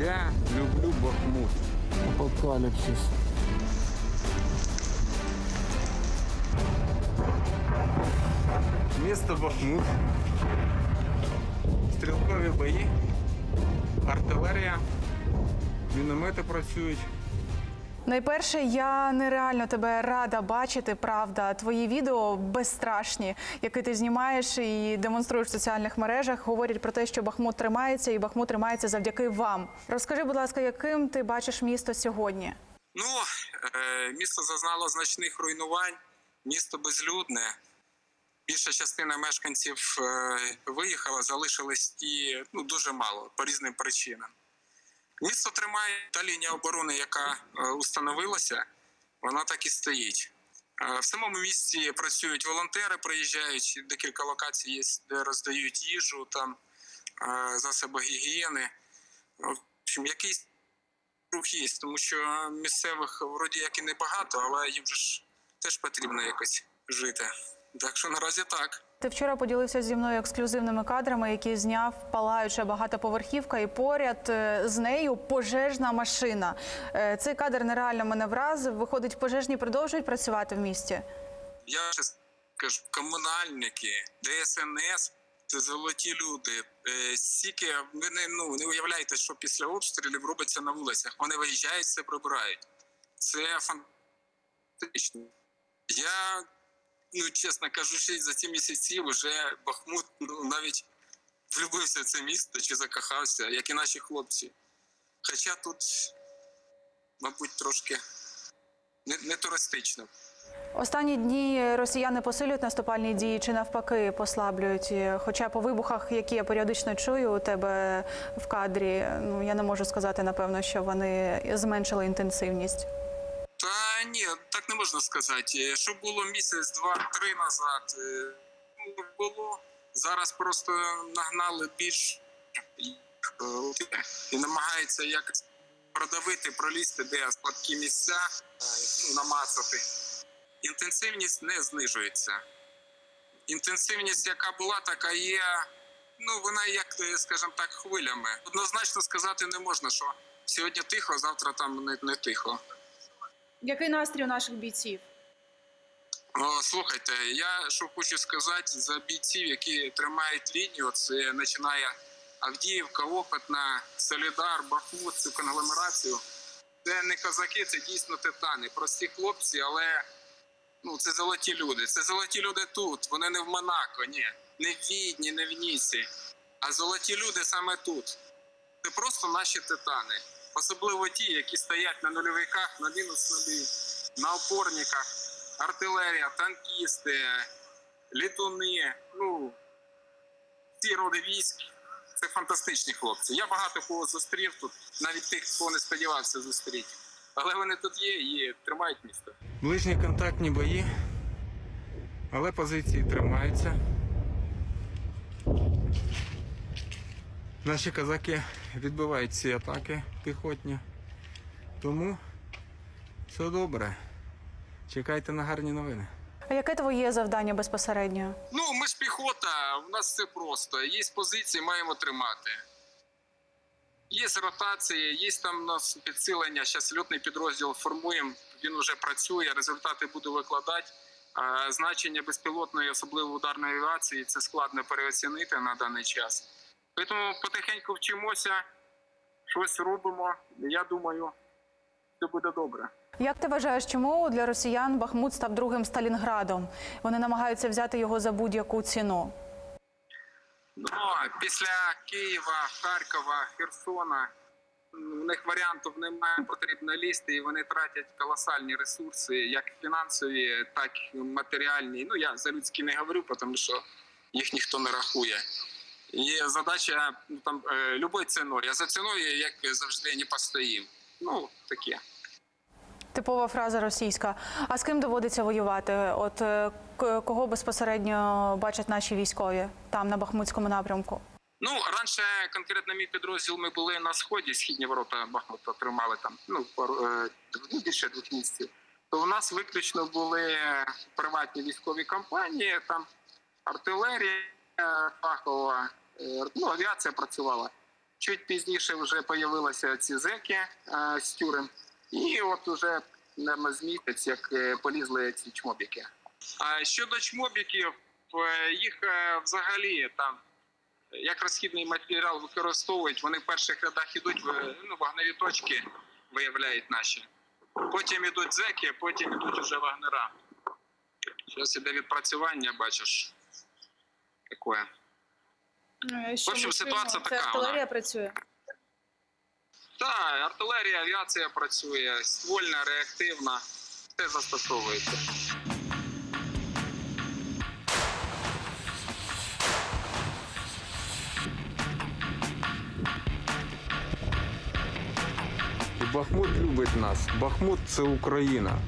Я люблю Бахмут. Апокаліпсис. Місто Бахмут. Стрілкові бої, артилерія, міномети працюють. Найперше, я нереально тебе рада бачити. Правда, твої відео безстрашні, які ти знімаєш і демонструєш в соціальних мережах, говорять про те, що Бахмут тримається, і Бахмут тримається завдяки вам. Розкажи, будь ласка, яким ти бачиш місто сьогодні? Ну, е, місто зазнало значних руйнувань, місто безлюдне. Більша частина мешканців е, виїхала, залишились ті ну, дуже мало по різним причинам. Місто тримає та лінія оборони, яка е, установилася, вона так і стоїть. Е, В самому місті працюють волонтери, приїжджають декілька локацій, є, де роздають їжу, там е, засоби гігієни. В общем, якийсь рух є, тому що місцевих вроді як і небагато, але їм же ж теж потрібно якось жити. Так що наразі так. Ти вчора поділився зі мною ексклюзивними кадрами, які зняв палаюча багатоповерхівка, і поряд е, з нею пожежна машина. Е, Цей кадр нереально мене вразив. Виходить, пожежні продовжують працювати в місті. Я ще кажу, комунальники, ДСНС це золоті люди. Е, Стільки ви не ну не уявляєте, що після обстрілів робиться на вулицях. Вони виїжджають, все прибирають. Це фантастично. Я ну чесно кажучи, за ці місяці вже Бахмут ну, навіть влюбився в це місто чи закохався, як і наші хлопці. Хоча тут, мабуть, трошки не, не туристично. Останні дні росіяни посилюють наступальні дії чи навпаки послаблюють. Хоча по вибухах, які я періодично чую у тебе в кадрі, ну я не можу сказати напевно, що вони зменшили інтенсивність. Ні, так не можна сказати. Що було місяць, два, три назад, е, ну, було. Зараз просто нагнали більш е, і намагаються якось продавити, пролізти, де слабкі місця, е, ну, намацати. Інтенсивність не знижується. Інтенсивність, яка була, така є. Ну, вона як, е, скажімо так, хвилями. Однозначно сказати не можна, що сьогодні тихо, завтра там не, не тихо. Який настрій у наших бійців? О, слухайте, я що хочу сказати за бійців, які тримають лінію. Це починає Авдіївка, Опитна, Солідар, Бахмут, цю конгломерацію. Це не козаки, це дійсно титани. Прості хлопці, але ну це золоті люди. Це золоті люди тут. Вони не в Монако, ні, не в Відні, не в Ніці. А золоті люди саме тут. Це просто наші титани. Особливо ті, які стоять на нульовиках, на мінус нулі, на опорниках артилерія, танкісти, літуни, ну всі роди військ. Це фантастичні хлопці. Я багато кого зустрів тут, навіть тих, кого не сподівався зустріти. Але вони тут є і тримають місто. Ближні контактні бої, але позиції тримаються. Наші козаки відбивають ці атаки піхотні. Тому все добре. Чекайте на гарні новини. А яке твоє завдання безпосередньо? Ну, ми ж піхота, у нас все просто. Є позиції, маємо тримати. Є ротації, є там у нас підсилення. Зараз льотний підрозділ формуємо, він вже працює, результати буду викладати. А значення безпілотної, особливо ударної авіації, це складно переоцінити на даний час. Тому потихеньку вчимося, щось робимо. Я думаю, все буде добре. Як ти вважаєш, чому для росіян Бахмут став другим Сталінградом? Вони намагаються взяти його за будь-яку ціну. Ну, після Києва, Харкова, Херсона у них варіантів немає, потрібно лізти, і вони тратять колосальні ресурси, як фінансові, так і матеріальні. Ну я за людські не говорю, тому що їх ніхто не рахує. І задача ну, там е, любой ціною. Я за ціною, як завжди, не постоїм. Ну таке. Типова фраза російська. А з ким доводиться воювати? От е, кого безпосередньо бачать наші військові там на Бахмутському напрямку? Ну раніше конкретно мій підрозділ ми були на сході, східні ворота Бахмута тримали там ну пару е, більше двох місяців. То у нас виключно були приватні військові компанії, там артилерія фахова, ну авіація працювала. Чуть пізніше вже з'явилися ці зеки е, з тюрем. І от уже, місяць, як е, полізли ці чмобіки. А щодо чмобіків, е, їх е, взагалі там як розхідний матеріал використовують, вони в перших рядах ідуть, ну, вогневі точки виявляють наші. Потім ідуть зеки, потім ідуть уже вагнера. Зараз іде відпрацювання, бачиш. Таке. Е, Що В общем, ситуація чуємо? Це артилерія вона. працює. Так, артилерія, авіація працює, ствольна, реактивна, все застосовується. Бахмут любить нас. Бахмут це Україна.